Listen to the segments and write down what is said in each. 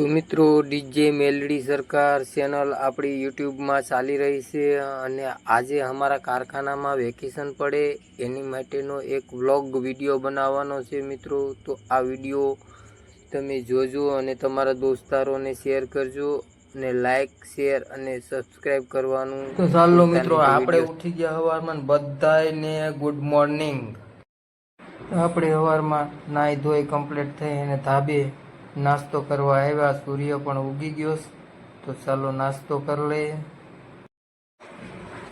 તો મિત્રો ડીજે મેલડી સરકાર ચેનલ આપણી યુટ્યુબમાં ચાલી રહી છે અને આજે અમારા કારખાનામાં વેકેશન પડે. એની માટેનો એક વ્લોગ વીડિયો બનાવવાનો છે મિત્રો. તો આ વીડિયો તમે જોજો અને તમારા દોસ્તારોને શેર કરજો અને લાઈક શેર અને સબસ્ક્રાઇબ કરવાનું તો ચાલો મિત્રો આપણે ઉઠી ગયા હવારમાં બધાને ગુડ મોર્નિંગ આપણે સવારમાં નાહી ધોઈ કમ્પ્લીટ થઈ અને ધાબે નાસ્તો કરવા આવ્યા, સૂર્ય પણ ઉગી ગયો. તો ચાલો નાસ્તો કરી લઈએ.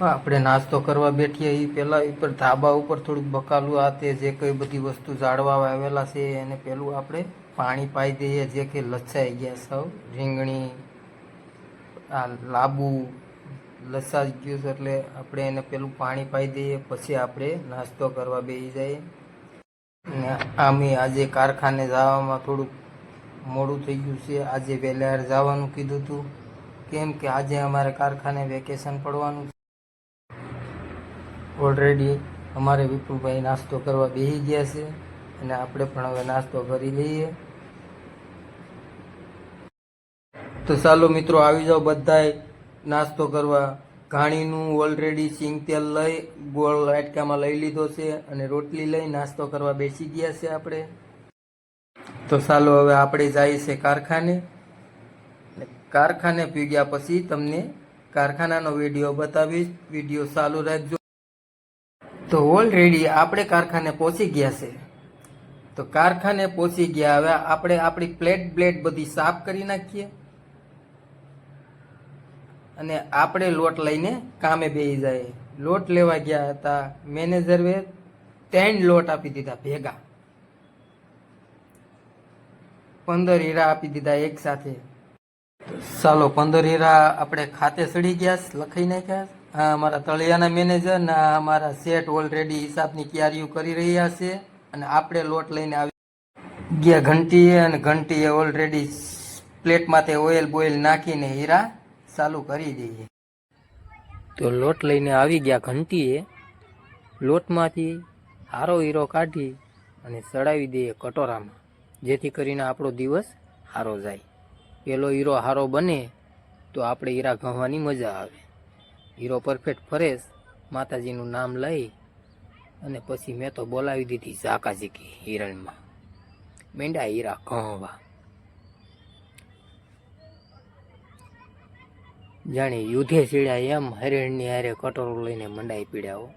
આપણે નાસ્તો કરવા બેઠીએ. એ પહેલા પર ધાબા ઉપર થોડુંક બકાલું આ તે જે કઈ બધી વસ્તુ જાળવા આવેલા છે, એને પેલું આપણે પાણી પાઈ દઈએ, જે કે લચ્છાઈ ગયા સૌ રીંગણી, આ લાબુ, લસાઈ ગયું છે એટલે આપણે એને પેલું પાણી પાઈ દઈએ, પછી આપણે નાસ્તો કરવા બેસી જઈએ. ને આમે આજે કારખાને જવામાં થોડુંક મોડું થઈ ગયું છે. આજે વહેલાર જવાનું કીધું હતું કેમ કે આજે અમારે કારખાને વેકેશન પડવાનું છે. ઓલરેડી અમારે વિપુલભાઈ નાસ્તો કરવા બેસી ગયા છે અને આપણે પણ હવે નાસ્તો કરી લઈએ. તો ચાલો મિત્રો, આવી જાઓ બધાએ નાસ્તો કરવા. ઘાણીનું ઓલરેડી સિંગ તેલ લઈ ગોળ લાટકામાં લઈ લીધો છે અને રોટલી લઈ નાસ્તો કરવા બેસી ગયા છે આપણે. તો ચાલો હવે આપણે જઈએ છે કારખાને. કારખાને પી ગયા પછી તમને કારખાનાનો વીડિયો બતાવીશ. વીડિયો ચાલુ રાખજો. તો ઓલરેડી આપણે કારખાને પહોંચી ગયા છે. તો કારખાને પહોંચી ગયા. હવે આપણે આપણી પ્લેટ બ્લેટ બધી સાફ કરી નાખીએ. અને આપણે લોટ લઈને કામે બેસી જાય. લોટ લેવા ગયા હતા. મેનેજરે ત્રણ લોટ આપી દીધા ભેગા. પંદર હીરા આપી દીધા એક સાથે. ચાલો, પંદર હીરા આપણે ખાતે સડી ગયા લખાઈ નાખ્યા આ અમારા તળિયાના મેનેજર ને અમારા સેટ ઓલરેડી હિસાબની તૈયારીઓ કરી રહ્યા છે અને આપણે લોટ લઈને આવી ગયા ઘંટીએ અને ઘંટીએ ઓલરેડી પ્લેટમાં તે ઓઇલ બોઇલ નાખીને હીરા ચાલુ કરી દઈએ. તો લોટ લઈને આવી ગયા ઘંટીએ. લોટમાંથી હારો હીરો કાઢી અને ચડાવી દઈએ કટોરામાં. જેથી કરીને આપણો દિવસ સારો જાય. પેલો હીરો સારો બને તો આપણે હીરા ઘવાની મજા આવે. હીરો પરફેક્ટ ફરેશ, માતાજીનું નામ લઈ અને પછી મેં તો બોલાવી દીધી ઝાકાઝીકી હિરણમાં. મેંડા હીરા ઘવા જાણે યુદ્ધે ચીડ્યા એમ હરિણની હારે કટોરો લઈને મંડાઈ પીડ્યા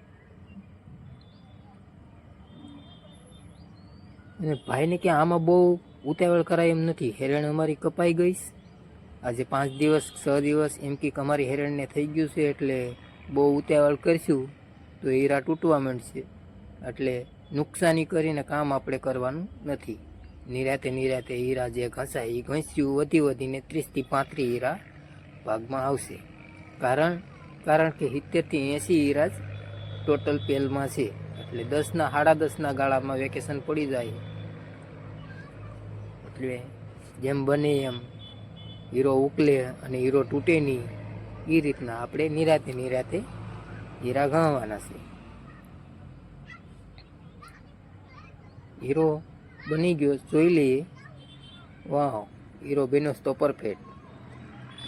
અને ભાઈને કે આમાં બહુ ઉતાવળ કરાય એમ નથી. હેરણ અમારી કપાઈ ગઈ આજે પાંચ દિવસ, છ દિવસ એમ કે અમારી હેરણને થઈ ગયું છે એટલે બહુ ઉતાવળ કરશું તો હીરા તૂટવા માંડશે. એટલે નુકસાની કરીને કામ આપણે કરવાનું નથી. નિરાતે નિરાતે હીરા જે ઘસાય એ ઘસ્યું, વધી વધીને ત્રીસથી પાંત્રીસ હીરા ભાગમાં આવશે. કારણ કારણ કે સિત્તેરથી એંસી હીરા જ ટોટલ પેલમાં છે. એટલે દસના, સાડા દસના ગાળામાં વેકેશન પડી જાય. એટલે જેમ બને એમ હીરો ઉકલે અને હીરો તૂટે નહીં. એ રીતના આપણે નિરાતે નિરાતે હીરા ગણવાના છે. હીરો બની ગયો, જોઈ લઈએ વાહ, હીરો બેનો તો પરફેક્ટ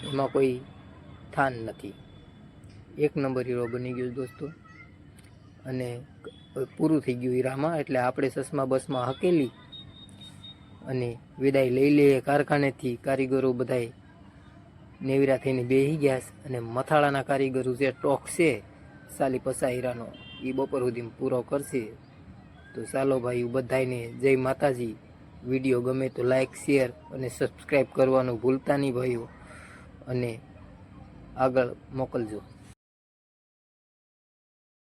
એમાં કોઈ થાન નથી. એક નંબર હીરો બની ગયો દોસ્તો. અને પૂરું થઈ ગયું હીરામાં, એટલે આપણે ચશ્મા બસમાં હકેલી અને વિદાય લઈ લઈએ કારખાનેથી. કારીગરો બધાય નેવરા થઈને બેસી ગયા અને મથાળાના કારીગરો જે ટોક છે, સાલી પસા હીરાનો એ બપોર સુધી પૂરો કરશે. તો ચાલો ભાઈ બધાને જય માતાજી. વીડિયો ગમે તો લાઈક, શેર અને સબસ્ક્રાઈબ કરવાનું ભૂલતા નહીં ભાઈઓ. અને આગળ મોકલજો.